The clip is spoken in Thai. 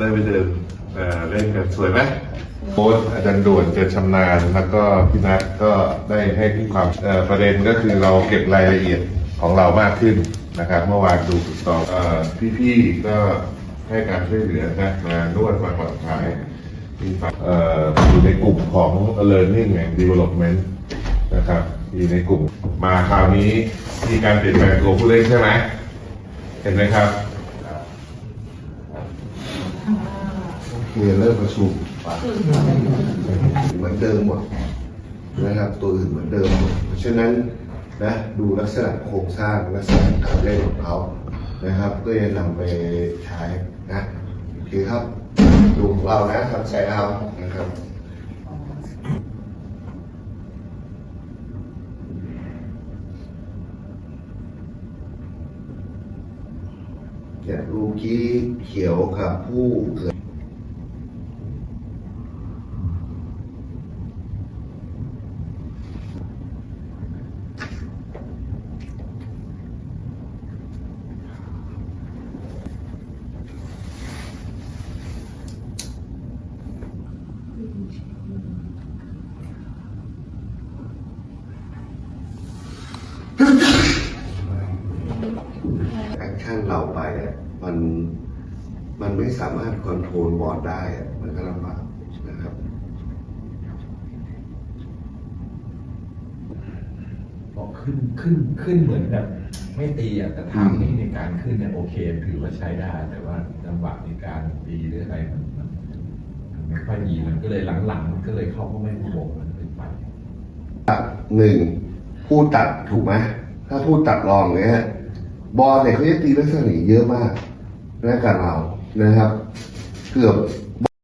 ได้ไปเดินเเล่นกันสวยไหมโค้ชอาจารย์ด่วนเจะชำนาญแล้วก็พี่นัทก็ได้ให้ความประเด็นก็คือเราเก็บรายละเอียดของเรามากขึ้นนะครับ เมื่อวานดูฝึกซ้อมเอ่อพี่ๆก็ให้การช่วยเหลือนะมานวดมาผ่อนคลายมีฝั่งเอ่ออยู่ในกลุ่มของ learning and development นะครับอยู่ในกลุ่มมาคราวนี้มีการเปลี่ยนแปลงตัวผู้เล่นใช่ไหมเห็นไหมครับ โอเคเริ่มประชุมเหมือนเดิมหมดนะครับ ตัวอื่นเหมือนเดิมหมดเพราะฉะนั้นนะดูลักษณะโครงสร้างลักษณะการเล่นของเขานะครับก็จะนำไปใช้นะโอเคครับดูของเรานะทำใช้เอานะครับ เนี่ยลูกี้เขียวกับผู้เกิดแอค ชั่นเราไปอะมันมันไม่สามารถคอนโทรลบอร์ดได้อะมันก็ลำบากนะครับบอกขึ้นขึ้นขึ้นเหมือนแบบไม่ตีอะแต่ทางนี้ในการขึ้นเนี่ยโอเค ถือว่าใช้ได้ แต่ว่าจังหวะในการตีหรืออะไรมันมันมันไม่ค่อยดีมันก็เลยหลังๆมันก็เลยเข้าก็ไม่บวกมันเป็นไปหนึ่งผู้ตัดถูกไหมถ้าผู้ตัดรองเนี้ย บอลเนี่ยเขาจะตีลักษณะนี้เยอะมากในการเรานะครับ เกือบ